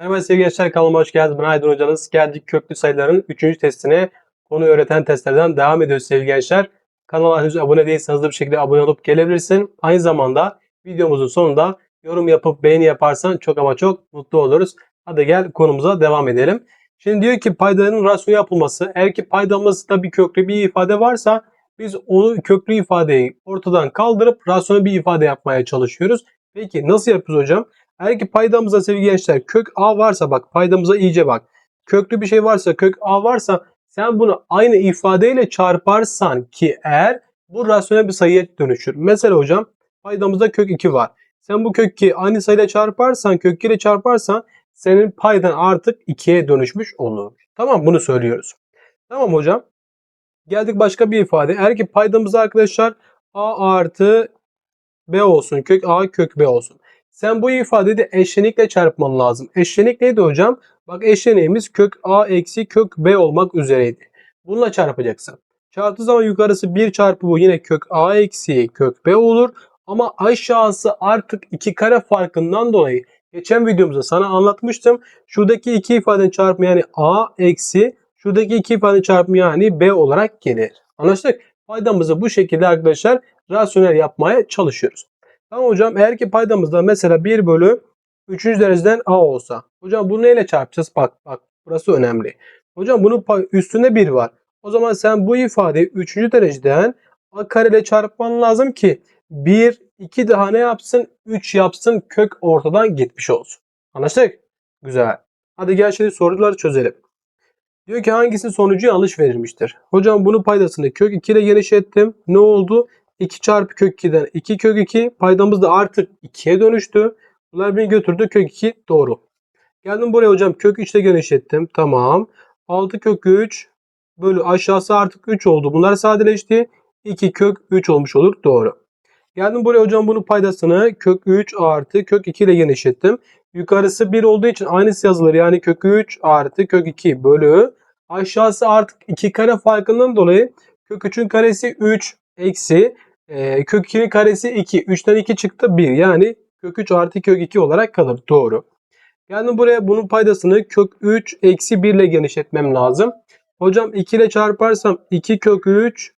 Merhaba sevgili gençler kanalıma hoş geldiniz. Ben Aydın hocanız. Geldik köklü sayıların 3. testine. Konu öğreten testlerden devam ediyoruz sevgili gençler. Kanala henüz abone değilsen hızlı bir şekilde abone olup gelebilirsin. Aynı zamanda videomuzun sonunda yorum yapıp beğeni yaparsan çok ama çok mutlu oluruz. Hadi gel konumuza devam edelim. Şimdi diyor ki paydanın rasyonu yapılması. Eğer ki paydamızda bir köklü bir ifade varsa biz onu köklü ifadeyi ortadan kaldırıp rasyonel bir ifade yapmaya çalışıyoruz. Peki nasıl yapıyoruz hocam? Eğer ki paydamıza sevgili gençler kök a varsa bak paydamıza iyice bak. Köklü bir şey varsa kök a varsa sen bunu aynı ifadeyle çarparsan ki eğer bu rasyonel bir sayıya dönüşür. Mesela hocam paydamızda kök 2 var. Sen bu kök 2 aynı sayıyla çarparsan kök 2 ile çarparsan senin paydan artık 2'ye dönüşmüş olur. Tamam bunu söylüyoruz. Tamam hocam. Geldik başka bir ifade. Eğer ki paydamızda arkadaşlar a artı b olsun. Kök a kök b olsun. Sen bu ifadeyi de eşlenikle çarpman lazım. Eşlenik neydi hocam? Bak eşleniğimiz kök a eksi kök b olmak üzereydi. Bununla çarpacaksın. Çarptığı zaman yukarısı 1 çarpı bu yine kök a eksi kök b olur. Ama aşağısı artık 2 kare farkından dolayı geçen videomuzda sana anlatmıştım. Şuradaki iki ifadenin çarpımı yani a eksi şuradaki iki ifadenin çarpımı yani b olarak gelir. Anlaştık? Paydamızı bu şekilde arkadaşlar rasyonel yapmaya çalışıyoruz. Tamam hocam eğer ki paydamızda mesela 1 bölü 3. dereceden a olsa. Hocam bunu neyle çarpacağız? Bak bak burası önemli. Hocam bunun üstünde 1 var. O zaman sen bu ifadeyi 3. dereceden a kare ile çarpman lazım ki 1, 2 daha ne yapsın? 3 yapsın kök ortadan gitmiş olsun. Anlaştık? Güzel. Hadi gel şimdi soruları çözelim. Diyor ki hangisinin sonucu yanlış verilmiştir? Hocam bunun paydasını kök 2 ile genişlettim. Ne oldu? 2 çarpı kök 2'den 2 kök 2 paydamız da artık 2'ye dönüştü. Bunlar beni götürdü kök 2 doğru. Geldim buraya hocam kök 3 ile genişlettim. Tamam. 6 kök 3 bölü aşağısı artık 3 oldu. Bunlar sadeleşti. 2 kök 3 olmuş olur. Doğru. Geldim buraya hocam bunun paydasını kök 3 artı kök 2 ile genişlettim. Yukarısı 1 olduğu için aynısı yazılır. Yani kök 3 artı kök 2 bölü aşağısı artık 2 kare farkından dolayı kök 3'ün karesi 3 eksi e, kök 2'nin karesi 2. 3'ten 2 çıktı 1. Yani kök 3 artı kök 2 olarak kalır. Doğru. Geldim buraya bunun paydasını kök 3 eksi 1 ile genişletmem lazım. Hocam 2 ile çarparsam 2 kök 3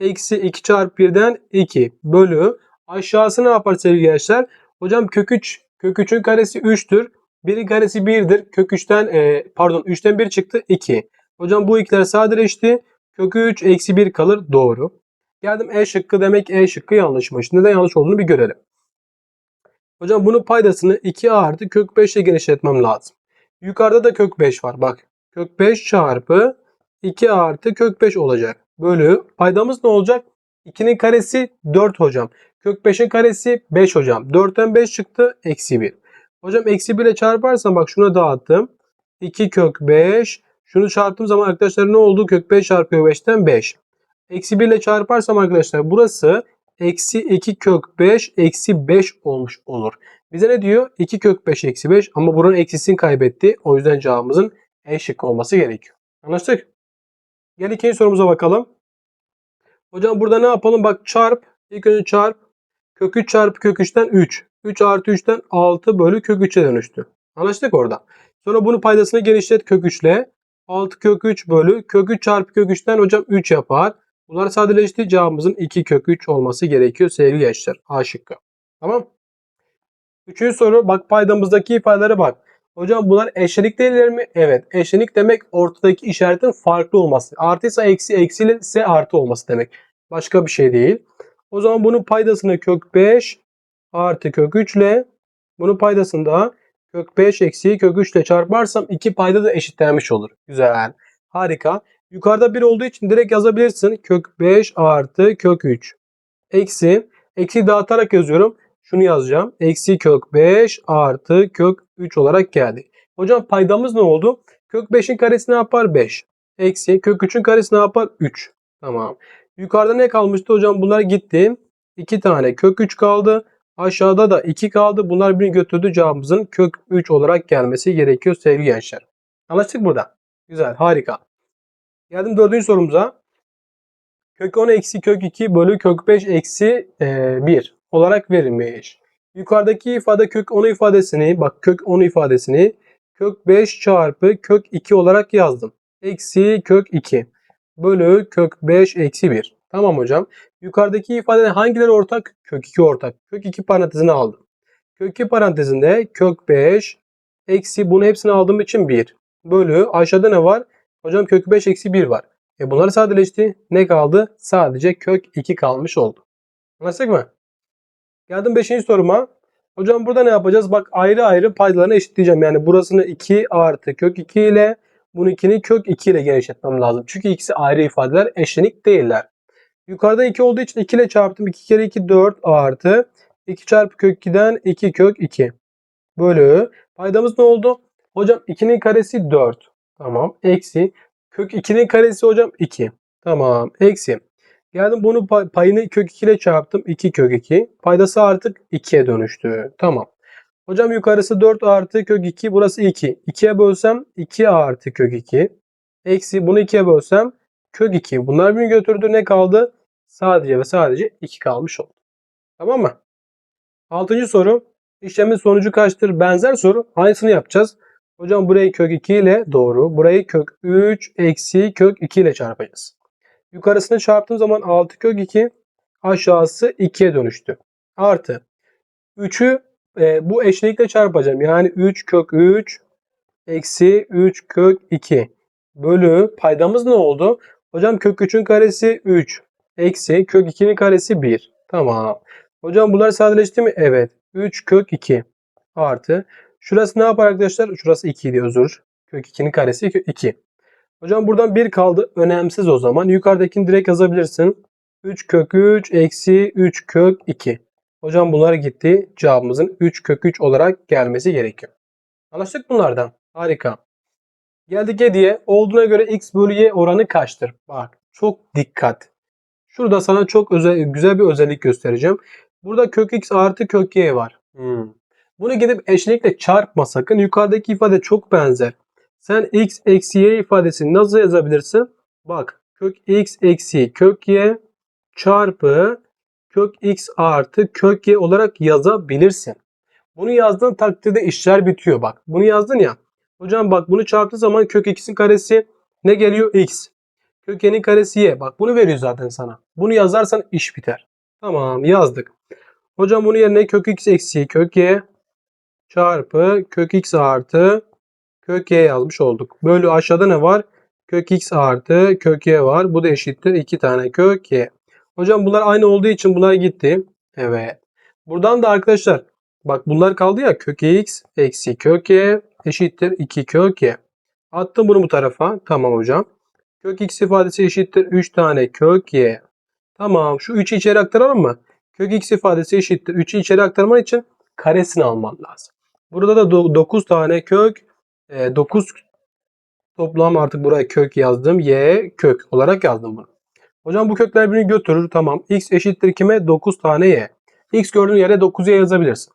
eksi 2 çarpı 1'den 2 bölü aşağısı ne yapar sevgili gençler? Hocam kök 3 kök 3'ün karesi 3'tür. 1'in karesi 1'dir. Kök 3'ten e, pardon 3'ten 1 çıktı 2. Hocam bu ikiler sadeleşti. Kök 3 eksi 1 kalır. Doğru. Geldim E şıkkı demek E şıkkı yanlışmış. Neden yanlış olduğunu bir görelim. Hocam bunun paydasını 2 artı kök 5 ile genişletmem lazım. Yukarıda da kök 5 var. Bak kök 5 çarpı 2 artı kök 5 olacak. Bölü paydamız ne olacak? 2'nin karesi 4 hocam. Kök 5'in karesi 5 hocam. 4'ten 5 çıktı. Eksi 1. Hocam eksi 1 ile çarparsam bak şuna dağıttım. 2 kök 5. Şunu çarptığım zaman arkadaşlar ne oldu? Kök 5 çarpı 5'ten 5. Eksi 1 ile çarparsam arkadaşlar burası eksi 2 kök 5 eksi 5 olmuş olur. Bize ne diyor? 2 kök 5 eksi 5 ama buranın eksisini kaybetti. O yüzden cevabımızın E şıkkı olması gerekiyor. Anlaştık? Gel ikinci sorumuza bakalım. Hocam burada ne yapalım? Bak çarp. İlk önce çarp. Kök 3 çarpı kök 3'ten 3. 3 artı 3'ten 6 bölü kök 3'e dönüştü. Anlaştık orada. Sonra bunun paydasını genişlet kök 3 ile. 6 kök 3 bölü kök 3 çarpı kök 3'ten hocam 3 yapar. Bunlar sadeleşti. Cevabımızın 2 kök 3 olması gerekiyor sevgili gençler. A şıkkı. Tamam. Üçüncü soru. Bak paydamızdaki ifadelere bak. Hocam bunlar eşlenik değiller mi? Evet. Eşlenik demek ortadaki işaretin farklı olması. Artıysa eksi, eksi ise artı olması demek. Başka bir şey değil. O zaman bunun paydasını kök 5 artı kök 3 ile bunun paydasını da kök 5 eksi kök 3 ile çarparsam iki payda da eşitlenmiş olur. Güzel. Harika. Yukarıda 1 olduğu için direkt yazabilirsin. Kök 5 artı kök 3. Eksi. Eksi dağıtarak yazıyorum. Şunu yazacağım. Eksi kök 5 artı kök 3 olarak geldi. Hocam paydamız ne oldu? Kök 5'in karesi ne yapar? 5. Eksi kök 3'ün karesi ne yapar? 3. Tamam. Yukarıda ne kalmıştı hocam? Bunlar gitti. 2 tane kök 3 kaldı. Aşağıda da 2 kaldı. Bunlar birini götürdü. Cevabımızın kök 3 olarak gelmesi gerekiyor sevgili gençler. Anlaştık burada. Güzel. Harika. Geldim dördüncü sorumuza. Kök 10 eksi kök 2 bölü kök 5 eksi e, 1 olarak verilmiş. Yukarıdaki ifade kök 10 ifadesini bak kök 10 ifadesini kök 5 çarpı kök 2 olarak yazdım. Eksi kök 2 bölü kök 5 eksi 1. Tamam hocam. Yukarıdaki ifadede hangileri ortak? Kök 2 ortak. Kök 2 parantezine aldım. Kök 2 parantezinde kök 5 eksi bunu hepsini aldığım için 1. Bölü aşağıda ne var? Hocam kök 5 eksi 1 var. E bunlar sadeleşti. Ne kaldı? Sadece kök 2 kalmış oldu. Anlaştık mı? Geldim 5. soruma. Hocam burada ne yapacağız? Bak ayrı ayrı paydalarını eşitleyeceğim. Yani burasını 2 artı kök 2 ile bunu 2'ni kök 2 ile genişletmem lazım. Çünkü ikisi ayrı ifadeler eşlenik değiller. Yukarıda 2 olduğu için 2 ile çarptım. 2 kere 2 4 artı 2 çarpı kök 2'den 2 kök 2 bölü. Paydamız ne oldu? Hocam 2'nin karesi 4. Tamam. Eksi. Kök 2'nin karesi hocam 2. Tamam. Eksi. Geldim bunu pay- payını kök 2 ile çarptım. 2 kök 2. Paydası artık 2'ye dönüştü. Tamam. Hocam yukarısı 4 artı kök 2. Burası 2. 2'ye bölsem 2 artı kök 2. Eksi bunu 2'ye bölsem kök 2. Bunlar birbirini götürdü. Ne kaldı? Sadece ve sadece 2 kalmış oldu. Tamam mı? Altıncı soru. İşlemin sonucu kaçtır? Benzer soru. Aynısını yapacağız. Hocam burayı kök 2 ile doğru. Burayı kök 3 eksi kök 2 ile çarpacağız. Yukarısını çarptığım zaman 6 kök 2 aşağısı 2'ye dönüştü. Artı 3'ü e, bu eşlikle çarpacağım. Yani 3 kök 3 eksi 3 kök 2 bölü paydamız ne oldu? Hocam kök 3'ün karesi 3 eksi kök 2'nin karesi 1. Tamam. Hocam bunlar sadeleşti mi? Evet. 3 kök 2 artı. Şurası ne yapar arkadaşlar? Şurası 2 idi özür. Kök 2'nin karesi 2. Hocam buradan 1 kaldı. Önemsiz o zaman. Yukarıdakini direkt yazabilirsin. 3 kök 3 eksi 3 kök 2. Hocam bunlar gitti. Cevabımızın 3 kök 3 olarak gelmesi gerekiyor. Anlaştık bunlardan. Harika. Geldik 7'ye. Olduğuna göre x bölü y oranı kaçtır? Bak çok dikkat. Şurada sana çok özel, güzel bir özellik göstereceğim. Burada kök x artı kök y var. Hmm. Bunu gidip eşlikle çarpma sakın. Yukarıdaki ifade çok benzer. Sen x eksi y ifadesini nasıl yazabilirsin? Bak kök x eksi kök y çarpı kök x artı kök y olarak yazabilirsin. Bunu yazdığın takdirde işler bitiyor bak. Bunu yazdın ya. Hocam bak bunu çarptığı zaman kök x'in karesi ne geliyor? x. Kök y'nin karesi y. Bak bunu veriyor zaten sana. Bunu yazarsan iş biter. Tamam yazdık. Hocam bunun yerine kök x eksi kök y çarpı kök x artı kök y yazmış olduk. Bölü aşağıda ne var? Kök x artı kök y var. Bu da eşittir 2 tane kök y. Hocam bunlar aynı olduğu için bunlar gitti. Evet. Buradan da arkadaşlar bak bunlar kaldı ya kök x eksi kök y eşittir 2 kök y. Attım bunu bu tarafa. Tamam hocam. Kök x ifadesi eşittir 3 tane kök y. Tamam şu 3'ü içeri aktaralım mı? Kök x ifadesi eşittir 3'ü içeri aktarman için karesini alman lazım. Burada da 9 tane kök 9 toplam artık buraya kök yazdım. Y kök olarak yazdım bunu. Hocam bu kökler birbirini götürür. Tamam. X eşittir kime? 9 tane Y. X gördüğün yere 9Y yazabilirsin.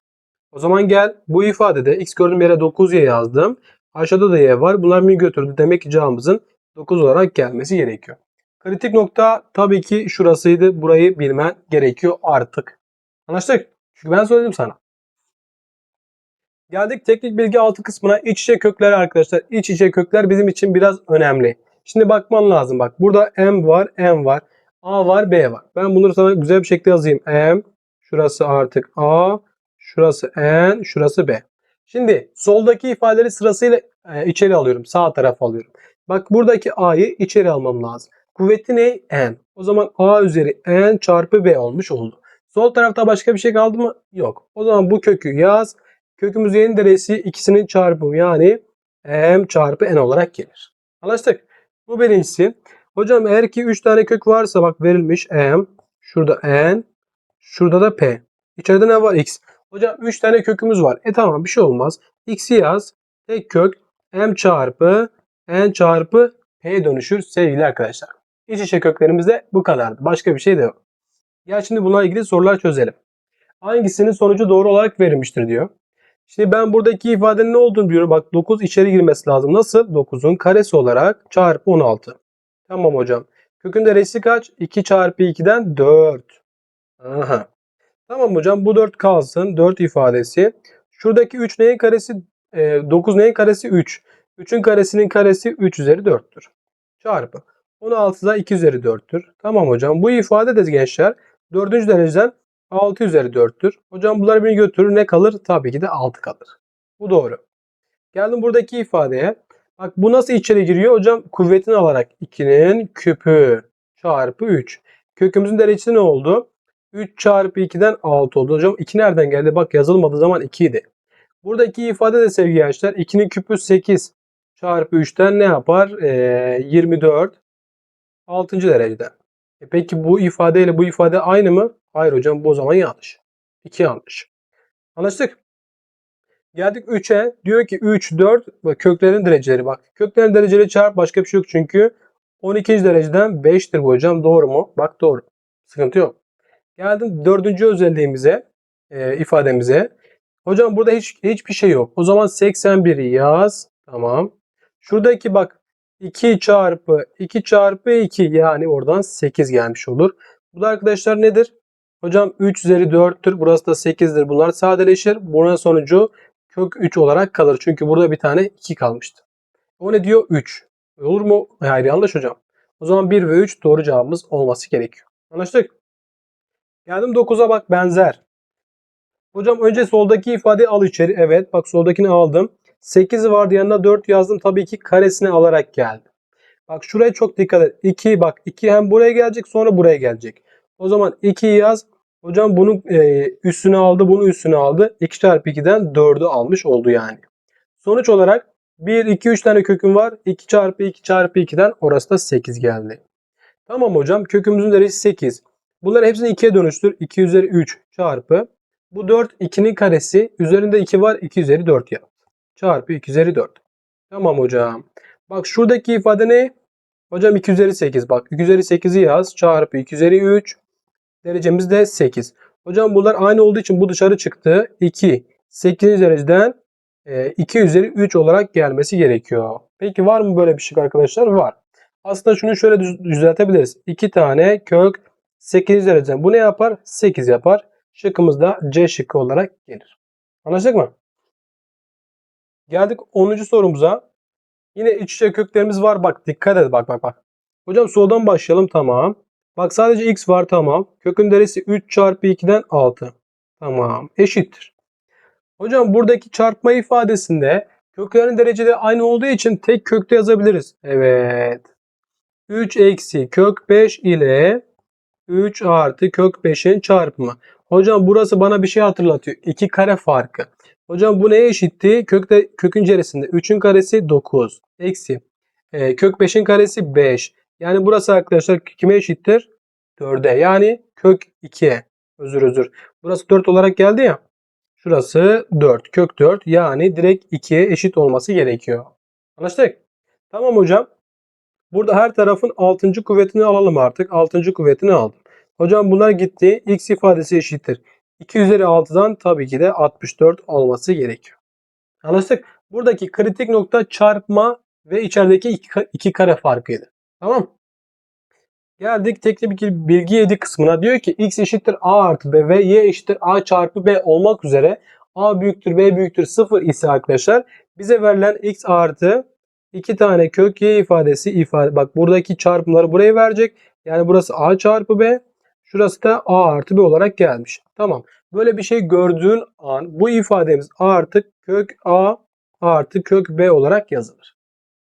O zaman gel bu ifadede X gördüğüm yere 9Y yazdım. Aşağıda da Y var. Bunlar birbirini götürdü. Demek ki cevabımızın 9 olarak gelmesi gerekiyor. Kritik nokta tabii ki şurasıydı. Burayı bilmen gerekiyor artık. Anlaştık? Çünkü ben söyledim sana. Geldik teknik bilgi altı kısmına. İç içe kökler arkadaşlar. İç içe kökler bizim için biraz önemli. Şimdi bakman lazım. Bak burada M var, N var. A var, B var. Ben bunları sana güzel bir şekilde yazayım. M, şurası artık A, şurası N, şurası B. Şimdi soldaki ifadeleri sırasıyla e, içeri alıyorum. Sağ tarafa alıyorum. Bak buradaki A'yı içeri almam lazım. Kuvveti ne? N. O zaman A üzeri N çarpı B olmuş oldu. Sol tarafta başka bir şey kaldı mı? Yok. O zaman bu kökü yaz. Kökümüz y'nin deresi ikisinin çarpımı yani m çarpı n olarak gelir. Anlaştık. Bu birincisi. Hocam eğer ki 3 tane kök varsa bak verilmiş m. Şurada n. Şurada da p. İçeride ne var? x. Hocam 3 tane kökümüz var. E tamam bir şey olmaz. x'i yaz. Tek kök m çarpı n çarpı p dönüşür sevgili arkadaşlar. İç içe köklerimiz de bu kadardı. Başka bir şey de yok. Ya şimdi bununla ilgili sorular çözelim. Hangisinin sonucu doğru olarak verilmiştir diyor. Şimdi ben buradaki ifadenin ne olduğunu biliyorum. Bak 9 içeri girmesi lazım. Nasıl? 9'un karesi olarak çarpı 16. Tamam hocam. Kökün deresi kaç? 2 çarpı 2'den 4. Aha. Tamam hocam bu 4 kalsın. 4 ifadesi. Şuradaki 3 neyin karesi? e, 9 neyin karesi? 3. 3'ün karesinin karesi 3 üzeri 4'tür. Çarpı. 16 da 2 üzeri 4'tür. Tamam hocam. Bu ifade de gençler 4. dereceden 6 üzeri 4'tür. Hocam bunları bir götürür. Ne kalır? Tabii ki de 6 kalır. Bu doğru. Geldim buradaki ifadeye. Bak bu nasıl içeri giriyor? Hocam kuvvetini alarak 2'nin küpü çarpı 3. Kökümüzün derecesi ne oldu? 3 çarpı 2'den 6 oldu. Hocam 2 nereden geldi? Bak yazılmadığı zaman 2 idi. Buradaki ifade de sevgili gençler 2'nin küpü 8 çarpı 3'ten ne yapar? Ee, 24 6. derecede. E peki bu ifadeyle bu ifade aynı mı? Hayır hocam bu o zaman yanlış. 2 yanlış. Anlaştık. Geldik 3'e. Diyor ki 3, 4 ve köklerin dereceleri bak. Köklerin dereceleri çarp başka bir şey yok çünkü 12. dereceden 5'tir bu hocam. Doğru mu? Bak doğru. Sıkıntı yok. Geldim dördüncü özelliğimize, e, ifademize. Hocam burada hiç hiçbir şey yok. O zaman 81'i yaz. Tamam. Şuradaki bak 2 çarpı 2 çarpı 2 yani oradan 8 gelmiş olur. Bu da arkadaşlar nedir? Hocam 3 üzeri 4'tür. Burası da 8'dir. Bunlar sadeleşir. Bunun sonucu kök 3 olarak kalır. Çünkü burada bir tane 2 kalmıştı. O ne diyor? 3. Olur mu? Hayır yanlış hocam. O zaman 1 ve 3 doğru cevabımız olması gerekiyor. Anlaştık? Geldim 9'a bak benzer. Hocam önce soldaki ifadeyi al içeri. Evet bak soldakini aldım. 8 vardı yanına 4 yazdım. Tabii ki karesini alarak geldim. Bak şuraya çok dikkat et. 2 bak 2 hem buraya gelecek sonra buraya gelecek. O zaman 2 yaz. Hocam bunu e, üstüne aldı bunu üstüne aldı. 2 çarpı 2'den 4'ü almış oldu yani. Sonuç olarak 1, 2, 3 tane köküm var. 2 çarpı 2 çarpı 2'den orası da 8 geldi. Tamam hocam kökümüzün derecesi 8. Bunları hepsini 2'ye dönüştür. 2 üzeri 3 çarpı. Bu 4 2'nin karesi. Üzerinde 2 var. 2 üzeri 4 yap. Çarpı 2 üzeri 4. Tamam hocam. Bak şuradaki ifade ne? Hocam 2 üzeri 8. Bak 2 üzeri 8'i yaz. Çarpı 2 üzeri 3. Derecemiz de 8. Hocam bunlar aynı olduğu için bu dışarı çıktı. 2. 8. dereceden 2 üzeri 3 olarak gelmesi gerekiyor. Peki var mı böyle bir şey arkadaşlar? Var. Aslında şunu şöyle düzeltebiliriz. 2 tane kök 8 dereceden. Bu ne yapar? 8 yapar. Şıkkımız da C şıkkı olarak gelir. Anlaştık mı? Geldik 10. sorumuza. Yine iç içe köklerimiz var. Bak dikkat et bak bak bak. Hocam soldan başlayalım tamam. Bak sadece x var tamam. Kökün deresi 3 çarpı 2'den 6. Tamam eşittir. Hocam buradaki çarpma ifadesinde köklerin dereceleri aynı olduğu için tek kökte yazabiliriz. Evet. 3 eksi kök 5 ile 3 artı kök 5'in çarpımı. Hocam burası bana bir şey hatırlatıyor. 2 kare farkı. Hocam bu neye eşitti? Kökte, kökün içerisinde 3'ün karesi 9. Eksi. E, kök 5'in karesi 5. Yani burası arkadaşlar kime eşittir? 4'e. Yani kök 2'ye. Özür özür. Burası 4 olarak geldi ya. Şurası 4. Kök 4. Yani direkt 2'ye eşit olması gerekiyor. Anlaştık? Tamam hocam. Burada her tarafın 6. kuvvetini alalım artık. 6. kuvvetini aldım. Hocam bunlar gitti. X ifadesi eşittir. 2 üzeri 6'dan tabii ki de 64 olması gerekiyor. Anlaştık. Buradaki kritik nokta çarpma ve içerideki iki, iki kare farkıydı. Tamam Geldik teknik bilgi 7 kısmına. Diyor ki x eşittir a artı b ve y eşittir a çarpı b olmak üzere a büyüktür b büyüktür 0 ise arkadaşlar bize verilen x artı 2 tane kök y ifadesi ifade. Bak buradaki çarpımları buraya verecek. Yani burası a çarpı b. Şurası da a artı b olarak gelmiş. Tamam. Böyle bir şey gördüğün an bu ifademiz a artı kök a artı kök b olarak yazılır.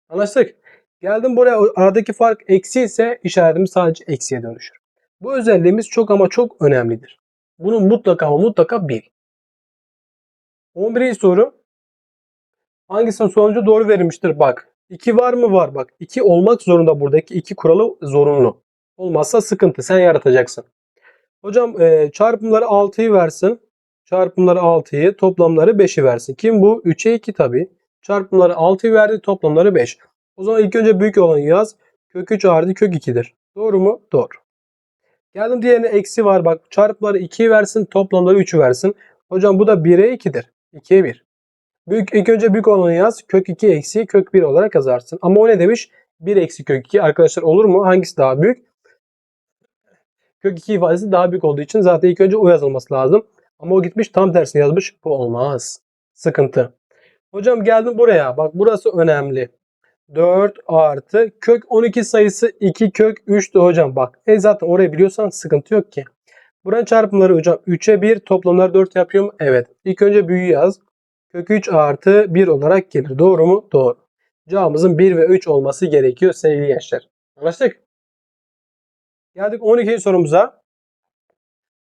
Anlaştık. Geldim buraya aradaki fark eksi ise işaretimiz sadece eksiye dönüşür. Bu özelliğimiz çok ama çok önemlidir. Bunu mutlaka ama mutlaka bil. 11. soru. Hangisinin sonucu doğru verilmiştir? Bak. 2 var mı? Var. Bak 2 olmak zorunda buradaki 2 kuralı zorunlu. Olmazsa sıkıntı. Sen yaratacaksın. Hocam e, çarpımları 6'yı versin. Çarpımları 6'yı, toplamları 5'i versin. Kim bu? 3'e 2 tabi. Çarpımları 6'yı verdi, toplamları 5. O zaman ilk önce büyük olanı yaz. Kök 3 artı kök 2'dir. Doğru mu? Doğru. Geldim diğerine eksi var. Bak çarpımları 2'yi versin, toplamları 3'ü versin. Hocam bu da 1'e 2'dir. 2'ye 1. Büyük, ilk önce büyük olanı yaz. Kök 2 eksi kök 1 olarak yazarsın. Ama o ne demiş? 1 eksi kök 2. Arkadaşlar olur mu? Hangisi daha büyük? Kök 2 ifadesi daha büyük olduğu için zaten ilk önce o yazılması lazım. Ama o gitmiş tam tersini yazmış. Bu olmaz. Sıkıntı. Hocam geldim buraya. Bak burası önemli. 4 artı kök 12 sayısı 2 kök 3'tü hocam. Bak e zaten orayı biliyorsan sıkıntı yok ki. Buranın çarpımları hocam 3'e 1 toplamları 4 yapıyor mu? Evet. İlk önce büyüğü yaz. Kök 3 artı 1 olarak gelir. Doğru mu? Doğru. Cevabımızın 1 ve 3 olması gerekiyor sevgili gençler. Anlaştık? Geldik 12. sorumuza.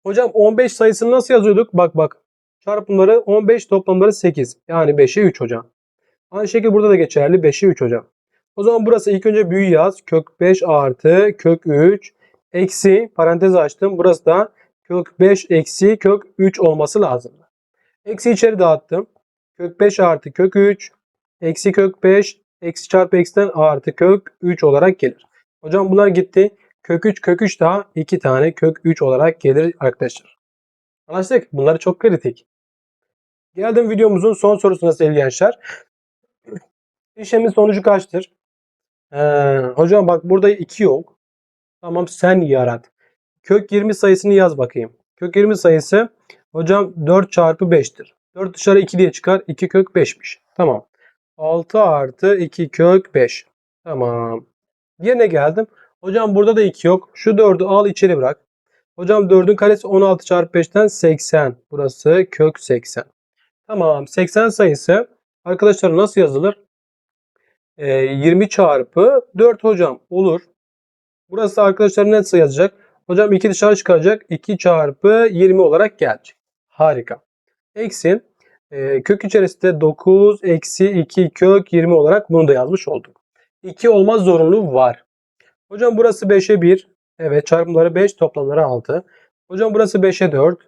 Hocam 15 sayısını nasıl yazıyorduk? Bak bak. Çarpımları 15 toplamları 8. Yani 5'e 3 hocam. Aynı şekilde burada da geçerli. 5'e 3 hocam. O zaman burası ilk önce büyüğü yaz. Kök 5 artı kök 3 eksi parantez açtım. Burası da kök 5 eksi kök 3 olması lazım. Eksi içeri dağıttım. Kök 5 artı kök 3 eksi kök 5 eksi çarpı eksiden artı kök 3 olarak gelir. Hocam bunlar gitti. Kök 3 kök 3 daha 2 tane kök 3 olarak gelir arkadaşlar. Anlaştık. Bunlar çok kritik. Geldim videomuzun son sorusuna sevgili gençler. İşlemin sonucu kaçtır? Ee, hocam bak burada 2 yok. Tamam sen yarat. Kök 20 sayısını yaz bakayım. Kök 20 sayısı hocam 4 çarpı 5'tir. 4 dışarı 2 diye çıkar. 2 kök 5'miş. Tamam. 6 artı 2 kök 5. Tamam. Diğerine geldim. Hocam burada da 2 yok. Şu 4'ü al içeri bırak. Hocam 4'ün karesi 16 çarpı 5'ten 80. Burası kök 80. Tamam. 80 sayısı arkadaşlar nasıl yazılır? Ee, 20 çarpı 4 hocam olur. Burası arkadaşlar nasıl yazacak? Hocam 2 dışarı çıkaracak. 2 çarpı 20 olarak gelecek. Harika. Eksi e, kök içerisinde 9 eksi 2 kök 20 olarak bunu da yazmış olduk. 2 olma zorunluluğu var. Hocam burası 5'e 1. Evet çarpımları 5 toplamları 6. Hocam burası 5'e 4.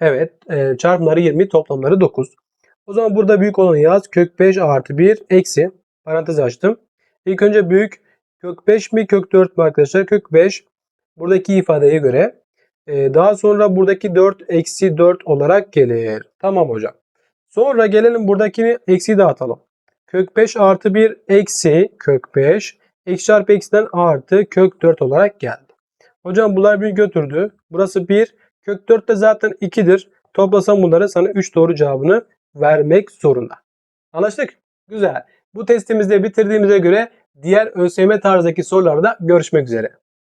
Evet e, çarpımları 20 toplamları 9. O zaman burada büyük olanı yaz. Kök 5 artı 1 eksi. Parantez açtım. İlk önce büyük kök 5 mi kök 4 mü arkadaşlar? Kök 5 buradaki ifadeye göre. E, daha sonra buradaki 4 eksi 4 olarak gelir. Tamam hocam. Sonra gelelim buradakini eksi dağıtalım. Kök 5 artı 1 eksi kök 5. Eksi çarpı eksiden artı kök 4 olarak geldi. Hocam bunlar bir götürdü. Burası 1. Kök 4 de zaten 2'dir. Toplasam bunları sana 3 doğru cevabını vermek zorunda. Anlaştık? Güzel. Bu testimizi de bitirdiğimize göre diğer ÖSYM tarzdaki sorularda görüşmek üzere.